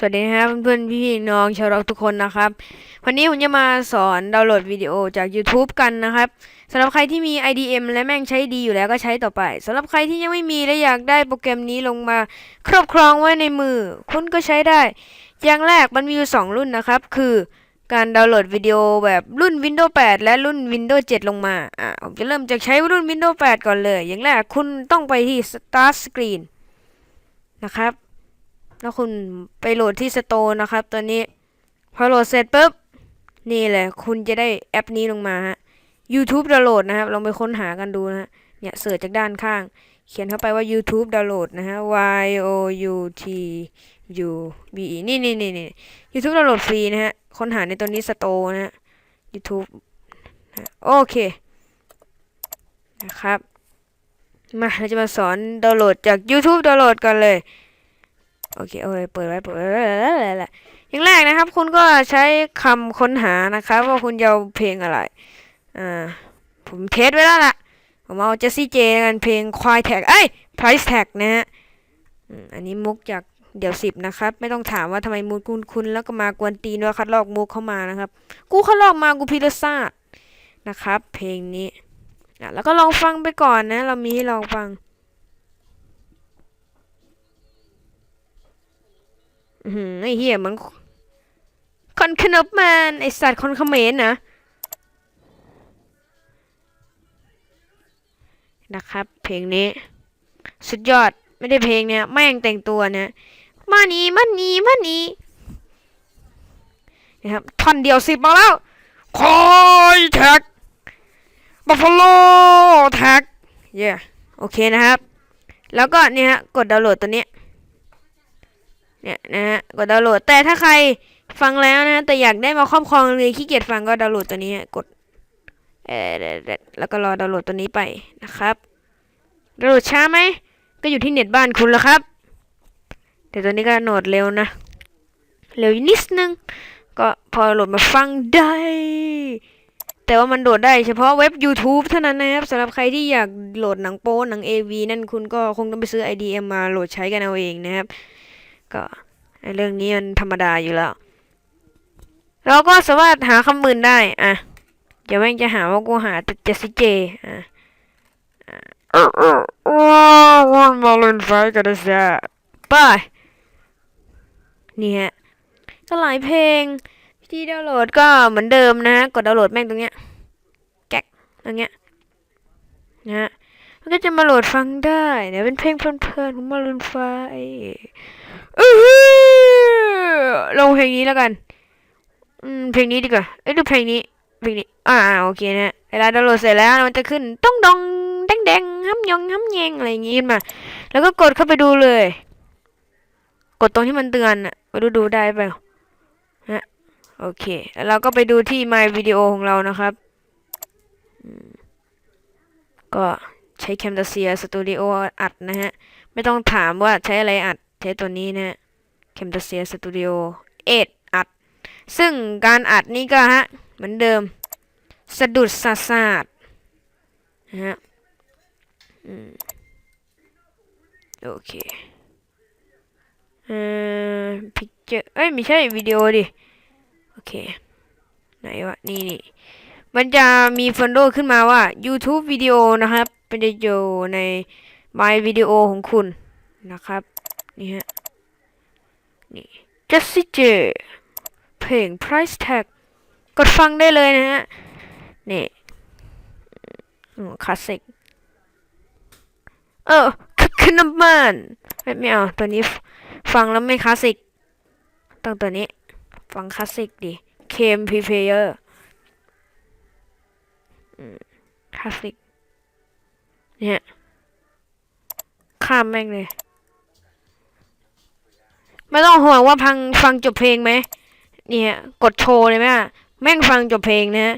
สวัสดีนะครับเพื่อนๆพี่น้องชาวร็อกทุกคนนะครับ วันนี้ผมจะมาสอนดาวน์โหลดวิดีโอจาก YouTube กันนะครับสำหรับใครที่มี IDM และแม่งใช้ดีอยู่แล้วก็ใช้ต่อไปสำหรับใครที่ยังไม่มีและอยากได้โปรแกรมนี้ลงมาครอบครองไว้ในมือ คุณก็ใช้ได้ อย่างแรกมันมีอยู่สองรุ่นนะครับ คือการดาวน์โหลดวิดีโอแบบรุ่น Windows 8 และรุ่น Windows 7 ลงมาอะผมจะเริ่มจากใช้รุ่น Windows 8 ก่อนเลย อย่างแรกคุณต้องไปที่ Start Screen นะครับ แล้วคุณไปโหลดที่สโตร์นะครับ ตัวนี้ พอโหลดเสร็จปุ๊บ นี่แหละ คุณจะได้แอปนี้ลงมาฮะ YouTube ดาวน์โหลดนะครับลองไปค้นหากันดูนะฮะ เนี่ยเสิร์ชจากด้านข้าง เขียนเข้าไปว่า YouTube ดาวน์โหลดนะฮะ Y O U T U B E นี่นี่นี่นี่ YouTube ดาวน์โหลดฟรีนะฮะ ค้นหาในตัวนี้สโตร์นะฮะ YouTube โอเค นะครับ มาเราจะมาสอนดาวน์โหลดจาก YouTube ดาวน์โหลดกันเลย โอเคโอเคเปิดไว้เปิดไว้อย่างแรกนะครับ คุณก็ใช้คำค้นหานะครับว่าคุณจะเอาเพลงอะไร อ่า ผมเทสไว้แล้วล่ะ ผมเอาเจสซี่เจกันเพลงควายแท็กเอ้ย price tag นะฮะอันนี้มุกจากเดี๋ยวสิบนะครับ ไม่ต้องถามว่าทำไมมุกคุณคุณแล้วก็มากวนตีนว่าคัดลอกมุกเข้ามานะครับ กูคัดลอกมากูพิรศาสตร์นะครับ เพลงนี้อะแล้วก็ลองฟังไปก่อนนะ เรามีให้ลองฟัง อือหือ ไอ้เหี้ยมันคนขนบแมนไอสัตว์คนเขมรนะนะครับ เพลงนี้ สุดยอดไม่ได้เพลงเนี้ยแม่งแต่งตัวเนี่ยมานี่มานี่มานี่นะครับท่อนเดียวสิบมาแล้วคอยแท็กบัฟฟาโลแท็กเย่โอเคนะครับ แล้วก็เนี่ยฮะกดดาวน์โหลดตัวนี้ เนี่ยนะฮะกดดาวน์โหลด แต่ถ้าใครฟังแล้วนะแต่อยากได้มาครอบครองเลยขี้เกียจฟังก็ดาวน์โหลดตัวนี้กดเออแล้วก็รอดาวน์โหลดตัวนี้ไปนะครับดาวน์โหลดช้าไหมก็อยู่ที่เน็ตบ้านคุณแล้วครับ แต่ตัวนี้ก็โหลดเร็วนะ เร็วนิดนึง ก็พอโหลดมาฟังได้ แต่ว่ามันโหลดได้เฉพาะเว็บ YouTube เท่านั้นนะครับสำหรับใครที่อยากโหลดหนังโป๊หนัง AV นั่นคุณก็คงต้องไปซื้อ IDM มาโหลดใช้กันเอาเองนะครับ ก็ไอเรื่องนี้มันธรรมดาอยู่แล้ว เราก็สามารถหาคำมืนได้อะเดี๋ยวแม่งจะหาว่ากูหาแต่เจสซี่เจอะเออเออว้าววันมาเล่นไฟกันนะจ๊ะไปนี่ฮะก็หลายเพลงที่ดาวน์โหลดก็เหมือนเดิมนะ กดดาวน์โหลดแม่งตรงเนี้ยแก๊กตรงเนี้ยนะฮะ มันก็จะมาโหลดฟังได้เดี๋ยวเป็นเพลงเพลินๆของมารุนไฟอื้อลงเพลงนี้แล้วกันอืมเพลงนี้ดีกว่าเอ้ยดูเพลงนี้เพลงนี้อ่าโอเคนะเวลาดาวน์โหลดเสร็จแล้วมันจะขึ้นต้องดองแดงแดงห้ำยองห้ำแยงอะไรอย่างงี้ขึ้นมา แล้วก็กดเข้าไปดูเลย กดตรงที่มันเตือนอะไปดูดูได้เปล่าฮะโอเคแล้วเราก็ไปดูที่ My Video ของเรานะครับก็ ใช้ Camtasia Studio อัดนะฮะ ไม่ต้องถามว่าใช้อะไรอัด ใช้ตัวนี้นะฮะ Camtasia Studio 8อัด ซึ่งการอัดนี่ก็ฮะ เหมือนเดิม สะดุดสาสาดนะฮะโอเคเอ่อพิกเจอเอ้ย ไม่ใช่วิดีโอดิ โอเค ไหนวะ นี่นี่มันจะมีโฟลเดขึ้นมาว่า YouTube วิดีโอนะครับ เป็นจะอยู่ใน My Video ของคุณนะครับ นี่ฮะ นี่ Jessie J เพลง Price Tag กดฟังได้เลยนะฮะ นี่คลาสสิก เออขึ้นน้ำมันไม่ไม่เอาตัวนี้ฟังแล้วไม่คลาสสิกต้องตัวนี้ ฟังคลาสสิกดิเคมพีเพเยอร์คลาสสิก เนี่ยข้ามแม่งเลย ไม่ต้องห่วงว่าพังฟังจบเพลงไหมเนี่ฮะกดโชว์เลยไหมอะแม่งฟังจบเพลงนะฮะ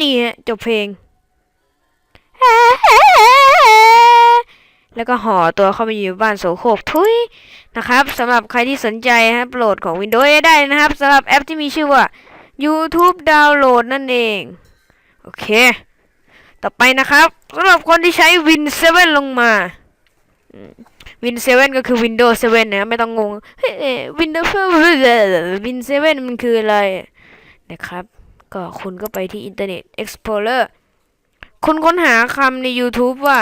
นี่ฮะจบเพลง แล้วก็ห่อตัวเข้าไปอยู่บ้านโสโครกทุยนะครับสำหรับใครที่สนใจนะโหลดของ Windows ได้นะครับสำหรับแอปที่มีชื่อว่า YouTube Download นั่นเอง โอเค ต่อไปนะครับสำหรับคนที่ใช้ Win 7 ลงมา Win 7 ก็คือ Windows 7 นะ ไม่ต้องงงเฮ้ย Windows 7 Win 7 มันคืออะไรนะครับ ก็คุณก็ไปที่ Internet Explorer คุณค้นหาคำใน YouTube ว่า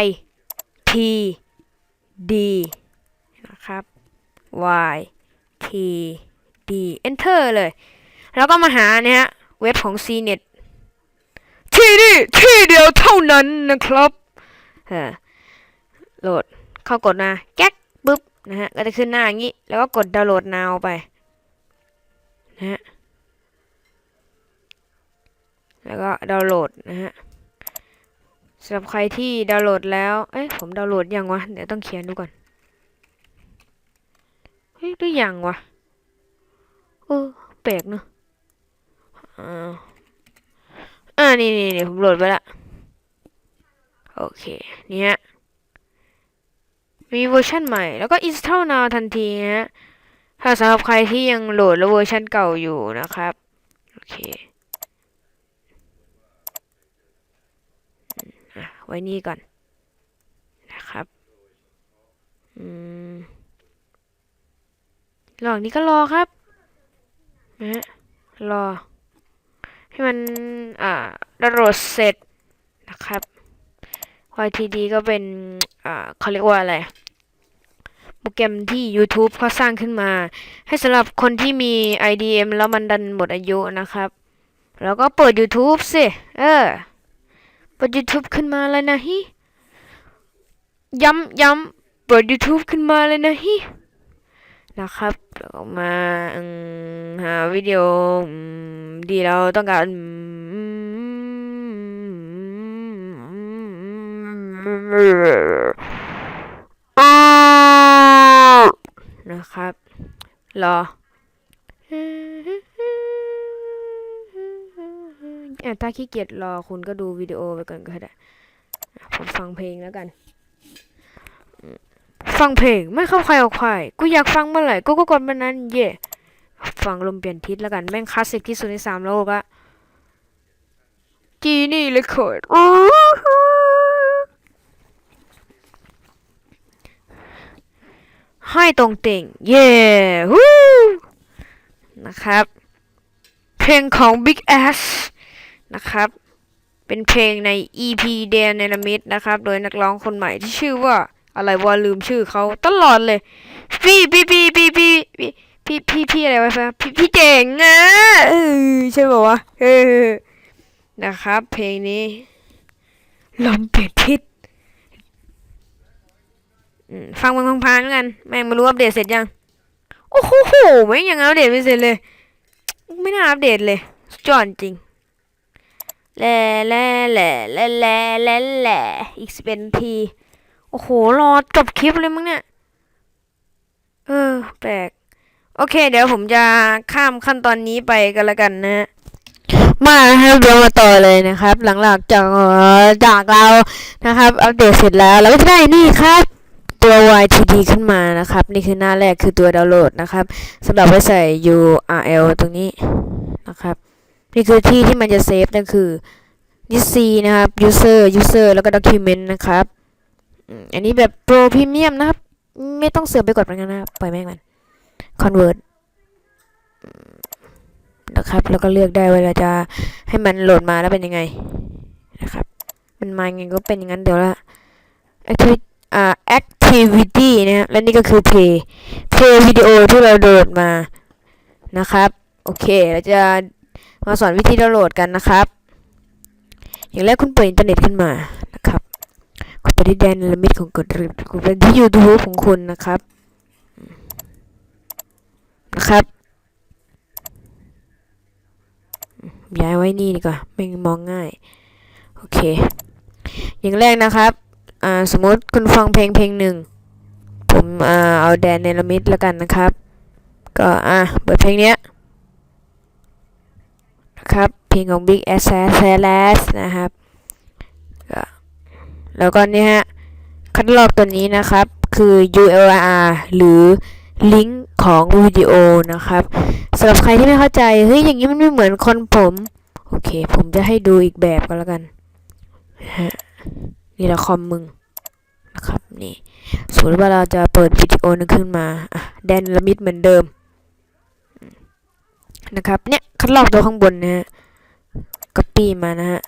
Y T D นะครับ Y T D Enter เลย แล้วก็มาหาเนี่ยฮะ เว็บของ CNET ที่นี่ที่เดียวเท่านั้นนะครับโหลดเข้ากดมาแก๊กปุ๊บนะฮะก็จะขึ้นหน้าอย่างนี้ แล้วก็กดดาวน์โหลด now ไปนะฮะแล้วก็ดาวน์โหลดนะฮะสำหรับใครที่ดาวน์โหลดแล้ว เอ้ยผมดาวน์โหลดยังวะ เดี๋ยวต้องเขียนดูก่อน เฮ้ยหรือยังวะ เออแปลกเนอะอ่า อ่านี่นี่นี่ผมโหลดไปละ โอเค นี่ฮะ มีเวอร์ชันใหม่ แล้วก็ install now ทันทีฮะ ถ้าสำหรับใครที่ยังโหลดแล้วเวอร์ชันเก่าอยู่นะครับ โอเคอไว้นี่ก่อน นะครับ อืมระหว่างนี้ก็รอครับนะฮะรอ ให้มันอ่าดาวน์โหลดเสร็จนะครับ YTD ก็เป็นอ่าเขาเรียกว่าอะไรโปรแกรมที่ YouTube เขาสร้างขึ้นมา ให้สำหรับคนที่มี IDM แล้วมันดันหมดอายุนะครับ แล้วก็เปิด YouTube สิ เออ เปิด YouTube ขึ้นมาเลยนะฮิ ย้ำย้ำเปิด YouTube ขึ้นมาเลยนะฮินะครับแล้วก็มาหาวิดีโอ อืมที่เราต้องการอืมนะครับรอเอ่อถ้าขี้เกียจรอคุณก็ดูวิดีโอไปก่อนก็ได้ผมฟังเพลงแล้วกัน ฟังเพลงไม่เข้าใครออกใครกูอยากฟังเมื่อไหร่กูก็กดมันนั้น เย่ ฟังลมเปลี่ยนทิศแล้วกัน แม่งคลาสสิกที่สุดในสามโลกอะจีนี่เลยเขิดให้ตรงเต่ง เย่ฮู้นะครับ เพลงของ Big Ass นะครับ เป็นเพลงใน EP เดนเนลมิดนะครับ โดยนักร้องคนใหม่ที่ชื่อว่า อะไรวะลืมชื่อเขาตลอดเลยพี่พี่พี่พี่พี่ พี่พี่พี่อะไรวะพี่พี่เจ๋งอะใช่ป่าวะเออนะครับ เพลงนี้ลมเปลี่ยนทิศฟังมันพังๆแล้วกัน แม่งไม่รู้อัปเดตเสร็จยัง โอ้โหแม่งยังอัปเดตไม่เสร็จเลย ไม่น่าอัปเดตเลยสุดยอดจริงแล่แล่แล่แล่แล่แล่แล่อีกสิบเอ็ดนที โอ้โห รอจบคลิปเลยมั้งเนี่ย เออ แปลก โอเค เดี๋ยวผมจะข้ามขั้นตอนนี้ไปกันละกันนะมาครับเดี๋ยวมาต่อเลยนะครับ หลังๆจากจากเรานะครับ อัปเดตเสร็จแล้วเราก็จะได้นี่ครับตัว YTD ขึ้นมานะครับ นี่คือหน้าแรกคือตัวดาวน์โหลดนะครับสำหรับไว้ใส่ URL ตรงนี้นะครับ นี่คือที่ที่มันจะเซฟนั่นคือ DC นะครับ user user แล้วก็ document นะครับอันนี้แบบโปรพรีเมียมนะครับ ไม่ต้องเสือไปกดมันกันนะครับปล่อยแม่งมัน convert นะครับ แล้วก็เลือกได้เว่าจะให้มันโหลดมาแล้วเป็นยังไงนะครับ มันมายังไงก็เป็นอย่างนั้นเดี๋ยวละ activity อ่า activity นะฮะและนี่ก็คือ play play วิดีโอที่เราโหลดมานะครับ โอเค เราจะมาสอนวิธีดาวน์โหลดกันนะครับ อย่างแรกคุณเปิดอินเทอร์เน็ตขึ้นมานะครับกดไปที่แดนลิมิตของกดกดไปที่ YouTube ของคุณนะครับ นะครับ ย้ายไว้นี่ดีกว่าไม่มองง่าย โอเค อย่างแรกนะครับสมมติคุณฟังเพลงเพลงหนึ่ง ผมอเอาแดนเนลมิดแล้วกันนะครับ ก็อ่าเปิดเพลงเนี้ยนะครับเพลงของ Big Ass Ass นะครับแล้วก็เนี่ยฮะคัดลอกตัวนี้นะครับ คือ URL หรือ ลิงก์ของวิดีโอนะครับสำหรับใครที่ไม่เข้าใจเฮ้ยอย่างนี้มันไม่เหมือนคนผมโอเค ผมจะให้ดูอีกแบบก็แล้วกันฮะนี่ละคอมมึงนะครับนี่สมมติว่าเราจะเปิดวิดีโอนึงขึ้นมาอะแดนละมิดเหมือนเดิมนะครับเนี่ยคัดลอกตัวข้างบนนะฮะก๊อปปี้มานะฮะ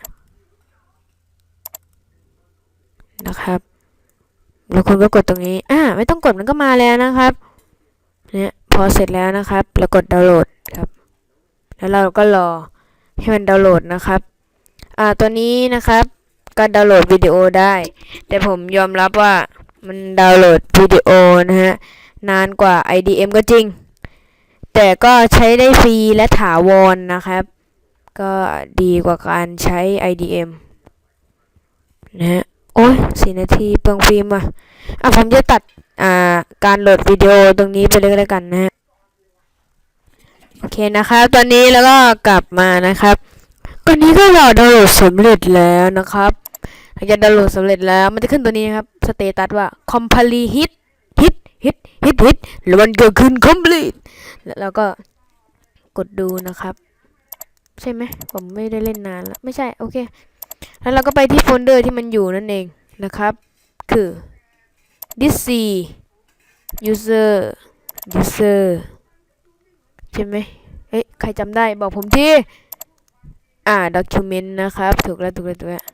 นะครับแล้วคุณก็กดตรงนี้อ่าไม่ต้องกดมันก็มาแล้วนะครับ เนี่ยพอเสร็จแล้วนะครับแล้วกดดาวน์โหลดครับ แล้วเราก็รอให้มันดาวน์โหลดนะครับอ่าตัวนี้นะครับก็ดาวน์โหลดวิดีโอได้ แต่ผมยอมรับว่ามันดาวน์โหลดวิดีโอนะฮะนานกว่า IDM ก็จริง แต่ก็ใช้ได้ฟรีและถาวรนะครับ ก็ดีกว่าการใช้ IDM นะฮะโอ้ยสี่นาทีเปลืองฟิล์มอะอะผมจะตัดอ่า การโหลดวิดีโอตรงนี้ไปเลยก็แล้วกันนะ โอเคนะครับ ตอนนี้แล้วก็กลับมานะครับ ตอนนี้ก็เราดาวน์โหลดสำเร็จแล้วนะครับหลังจากดาวน์โหลดสำเร็จแล้ว มันจะขึ้นตัวนี้นะครับ สเตตัสว่า complete hit hit hit hit hit หรือมันเกิดขึ้น complete แล้วเราก็กดดูนะครับ ใช่ไหม ผมไม่ได้เล่นนานแล้ว ไม่ใช่ โอเค แล้วเราก็ไปที่โฟลเดอร์ที่มันอยู่นั่นเองนะครับ คือ this c user user ใช่ไหมเอ้ย ใครจำได้บอกผมทีอ่า document นะครับ ถูกแล้วถูกแล้วถูกแล้ว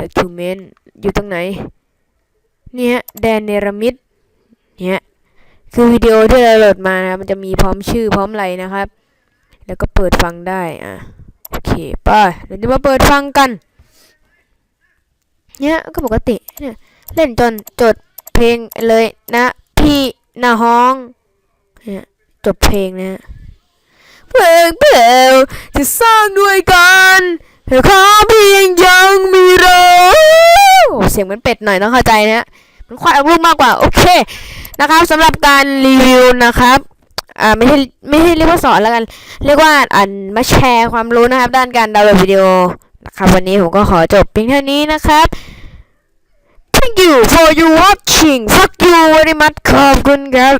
document อยู่ตรงไหนเนี่ยแดนเนรมิดเนี่ยคือวิดีโอที่เราโหลดมานะครับมันจะมีพร้อมชื่อพร้อมไรนะครับ แล้วก็เปิดฟังได้ อะ โอเคไปเดี๋ยวจะมาเปิดฟังกัน เนี่ยก็ปกติเนี่ยเล่นจนจดเพลงเลยนะ พี่หน้าห้องเนี่ยจบเพลงนะฮะเพลงเพลงจะสร้างด้วยกันแต่ขอเพียงยังมีเราเสียงเหมือนเป็ดหน่อยต้องเข้าใจนะฮะมันควายลูกมากกว่า โอเคนะครับสำหรับการรีวิวนะครับอ่าไม่ใช่ไม่ใช่เรียกว่าสอนแล้วกัน เรียกว่าอันมาแชร์ความรู้นะครับ ด้านการดาวน์โหลดวิดีโอนะครับวันนี้ผมก็ขอจบเพียงเท่านี้นะครับ Thank you for you watching. Fuck you very much. ขอบคุณครับ